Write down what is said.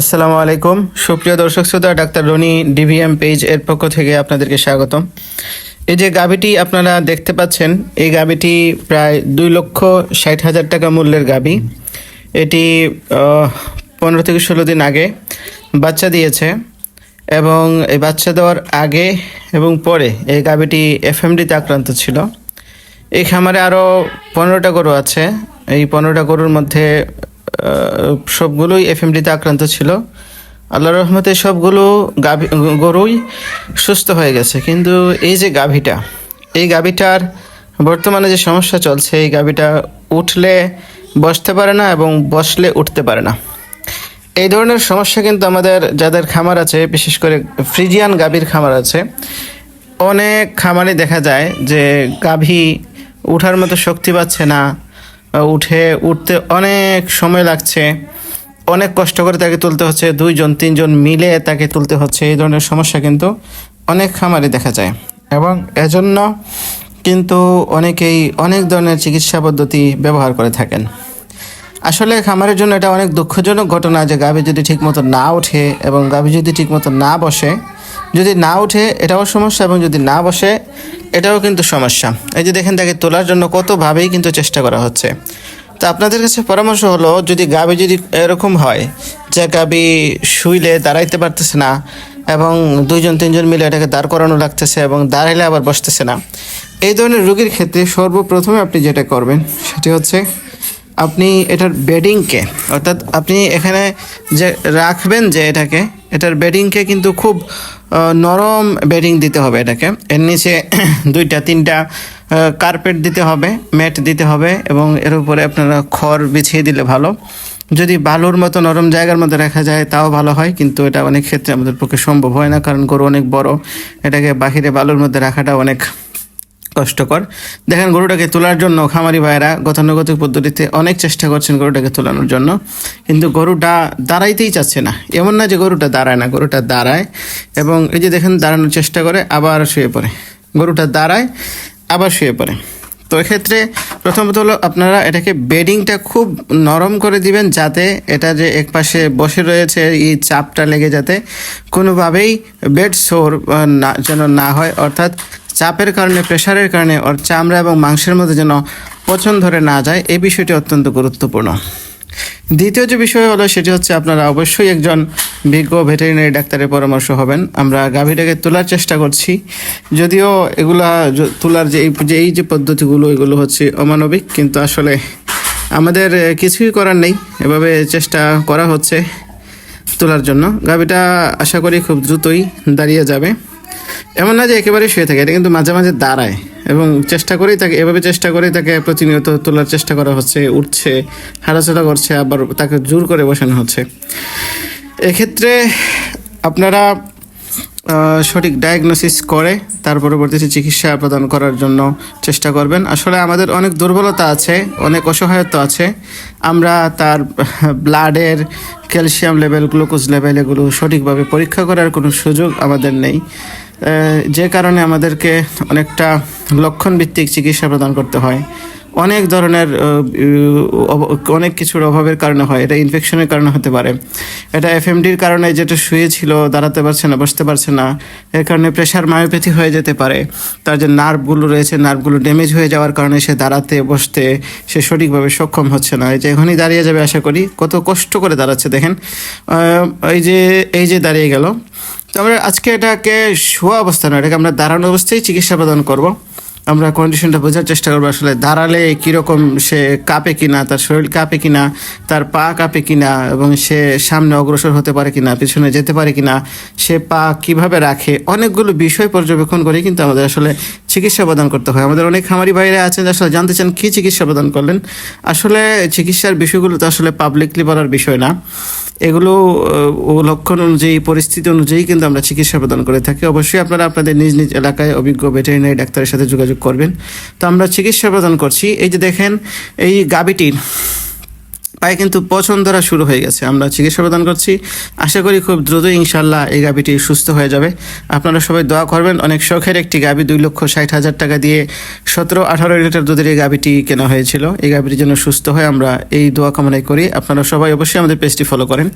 আসসালামু আলাইকুম। সুপ্রিয় দর্শক শ্রোতা, ডাক্তার রনি ডিভিএম পেজ এর পক্ষ থেকে আপনাদেরকে স্বাগতম। এই যে গাবিটি আপনারা দেখতে পাচ্ছেন, এই গাবিটি প্রায় দুই লক্ষ ষাট হাজার টাকা মূল্যের গাবি এটি পনেরো থেকে ষোলো দিন আগে বাচ্চা দিয়েছে এবং এই বাচ্চা দেওয়ার আগে এবং পরে এই গাবিটি এফএমডিতে আক্রান্ত ছিল। এই খামারে আরও পনেরোটা গরু আছে। এই পনেরোটা গরুর মধ্যে সবগুলোই এফএমডিতে আক্রান্ত ছিল। আল্লাহ রহমতে সবগুলো গাভী, গরুই সুস্থ হয়ে গেছে। কিন্তু এই যে গাভীটা, এই গাভীটার বর্তমানে যে সমস্যা চলছে, এই গাভীটা উঠলে বসতে পারে না এবং বসলে উঠতে পারে না। এই ধরনের সমস্যা কিন্তু আমাদের যাদের খামার আছে, বিশেষ করে ফ্রিজিয়ান গাভীর খামার আছে, অনেক খামারে দেখা যায় যে গাভী উঠার মতো শক্তি পাচ্ছে না উঠে উঠতে অনেক সময় লাগছে। অনেক কষ্ট করে তাকে তুলতে হচ্ছে। দুইজন, তিনজন মিলে তাকে তুলতে হচ্ছে। এই ধরনের সমস্যা কিন্তু অনেক খামারে দেখা যায়। এবং এজন্য কিন্তু অনেকেই অনেক ধরনের চিকিৎসা পদ্ধতি ব্যবহার করে থাকেন। আসলে খামারের জন্য এটা অনেক দুঃখজনক ঘটনা যে গাভী যদি ঠিকমতো না ওঠে এবং গাভী যদি ঠিকমতো না বসে যদি না ওঠে এটাও সমস্যা এবং যদি না বসে, এটাও কিন্তু সমস্যা। এই যে দেখেন তাকে তোলার জন্য কতভাবেই কিন্তু চেষ্টা করা হচ্ছে। তো আপনাদের কাছে পরামর্শ হলো, যদি গাভী যদি এরকম হয় যে গাভী শুইলে দাঁড়াইতে পারতেছে না এবং দুইজন, তিনজন মিলে এটাকে দাঁড় করানো লাগতেছে এবং দাঁড়াইলে আবার বসতেছে না, এই ধরনের রোগীর ক্ষেত্রে সর্বপ্রথমে আপনি যেটা করবেন সেটি হচ্ছে আপনি এটার বেডিংকে অর্থাৎ আপনি এখানে যে রাখবেন যে এটাকে এটার বেডিংকে কিন্তু খুব নরম বেডিং দিতে হবে এটাকে। এর নিচে দুইটা, তিনটা কার্পেট দিতে হবে, ম্যাট দিতে হবে এবং এর উপরে আপনারা খড় বিছিয়ে দিলে ভালো। যদি বালুর মতো নরম জায়গার মধ্যে রাখা যায় তাও ভালো হয়, কিন্তু এটা অনেক ক্ষেত্রে আমাদের পক্ষে সম্ভব হয় না, কারণ গরু অনেক বড়। এটাকে বাহিরে বালুর মধ্যে রাখাটা অনেক কষ্টকর। দেখেন গরুটাকে তোলার জন্য খামারি ভাইয়েরা গতানুগতিক পদ্ধতিতে অনেক চেষ্টা করছেন গরুটাকে তোলানোর জন্য। কিন্তু গরুটা দাঁড়াইতেই চাচ্ছে না। এমন না যে গরুটা দাঁড়ায় না, গরুটা দাঁড়ায় এবং এই যে দেখেন দাঁড়ানোর চেষ্টা করে, আবার শুয়ে পড়ে। গরুটা দাঁড়ায়, আবার শুয়ে পড়ে। তো এক্ষেত্রে প্রথমত হলো আপনারা এটাকে বেডিংটা খুব নরম করে দিবেন যাতে এটা যে একপাশে বসে রয়েছে এই চাপটা লেগে যাতে কোনোভাবেই বেড সোর না, যেন না হয়। অর্থাৎ চাপের কারণে, প্রেশারের কারণে ওর চামড়া এবং মাংসের মধ্যে যেন পচন ধরে না যায়, এই বিষয়টি অত্যন্ত গুরুত্বপূর্ণ। দ্বিতীয় যে বিষয় হলো, সেটি হচ্ছে আপনারা অবশ্যই একজন বিজ্ঞ ভেটেরিনারি ডাক্তারের পরামর্শ হবেন। আমরা গাভীটাকে তোলার চেষ্টা করছি। যদিও এগুলা তোলার যে এই যে পদ্ধতিগুলো, এগুলো হচ্ছে অমানবিক, কিন্তু আসলে আমাদের কিছুই করার নেই। এভাবে চেষ্টা করা হচ্ছে তোলার জন্য। গাভীটা আশা করি খুব দ্রুতই দাঁড়িয়ে যাবে। এমন না যে একেবারে শুয়ে থাকে, এটা কিন্তু মাঝে মাঝে দাঁড়ায় এবং চেষ্টা করেই তাকে, এভাবে চেষ্টা করেই তাকে প্রতিনিয়ত তোলার চেষ্টা করা হচ্ছে, উঠছে, হাঁটাচলা করছে, আবার তাকে জোর করে বসানো হচ্ছে। এক্ষেত্রে আপনারা সঠিক ডায়াগনোসিস করে, তার পরবর্তীতে চিকিৎসা প্রদান করার জন্য চেষ্টা করবেন। আসলে আমাদের অনেক দুর্বলতা আছে, অনেক অসহায়ত্ব আছে। আমরা তার ব্লাডের ক্যালসিয়াম লেভেল গ্লুকোজ লেভেল এগুলো সঠিকভাবে পরীক্ষা করার কোনো সুযোগ আমাদের নেই। যে কারণে আমাদেরকে অনেকটা লক্ষণ ভিত্তিক চিকিৎসা প্রদান করতে হয়। অনেক ধরনের অনেক কিছুর অভাবের কারণে হয়। এটা ইনফেকশনের কারণে হতে পারে। এটা এফএমডির কারণে যেটা শুয়েছিল, দাঁড়াতে পারছে না, বসতে পারছে না, এর কারণে প্রেশার মায়োপ্যাথি হয়ে যেতে পারে। তার যে নার্ভগুলো রয়েছে নার্ভগুলো ড্যামেজ হয়ে যাওয়ার কারণে সে দাঁড়াতে, বসতে, সে সঠিকভাবে সক্ষম হচ্ছে না। এই যে এখনই দাঁড়িয়ে যাবে, আশা করি। কত কষ্ট করে দাঁড়াচ্ছে, দেখেন। এই যে এই যে দাঁড়িয়ে গেল। তো আমরা আজকে এটাকে শোয়া অবস্থা নয় এটাকে আমরা দাঁড়ানো অবস্থায় চিকিৎসা প্রদান করব। আমরা কন্ডিশনটা বোঝার চেষ্টা করব আসলে দাঁড়ালে কীরকম সে কাঁপে কিনা, তার শরীর কাঁপে কিনা, তার পা কাঁপে কিনা এবং সে সামনে অগ্রসর হতে পারে কিনা, পিছনে যেতে পারে কিনা, সে পা কীভাবে রাখে, অনেকগুলো বিষয় পর্যবেক্ষণ করে কিন্তু আমাদের আসলে চিকিৎসা প্রদান করতে হয়। আমাদের অনেক খামারি বাইরে আছেন আসলে জানতে চান কী চিকিৎসা প্রদান করলেন। আসলে চিকিৎসার বিষয়গুলো তো আসলে পাবলিকলি বলার বিষয় না। এগুলো ও লক্ষণ অনুযায়ী, পরিস্থিতি অনুযায়ী কিন্তু আমরা চিকিৎসা প্রদান করে থাকি। অবশ্যই আপনারা আপনাদের নিজ নিজ এলাকায় অভিজ্ঞ ভেটেরিনারি ডাক্তারের সাথে যোগাযোগ করবেন। তো আমরা চিকিৎসা প্রদান করছি। এই যে দেখেন, এই গাবিটির পায়ে কিন্তু পছন্দ ধরা শুরু হয়ে গেছে। আমরা চিকিৎসা প্রদান করছি। আশা করি খুব দ্রুত ইনশাল্লাহ এই গাবিটি সুস্থ হয়ে যাবে। আপনারা সবাই দোয়া করবেন। অনেক শখের একটি গাবি দুই লক্ষ ষাট হাজার টাকা দিয়ে সতেরো, আঠারো লিটার দুধের এই গাবিটি কেনা হয়েছিল। এই গাবিটি জন্য সুস্থ হয়ে আমরা এই দোয়া কামনাই করি। আপনারা সবাই অবশ্যই আমাদের পেজটি ফলো করেন।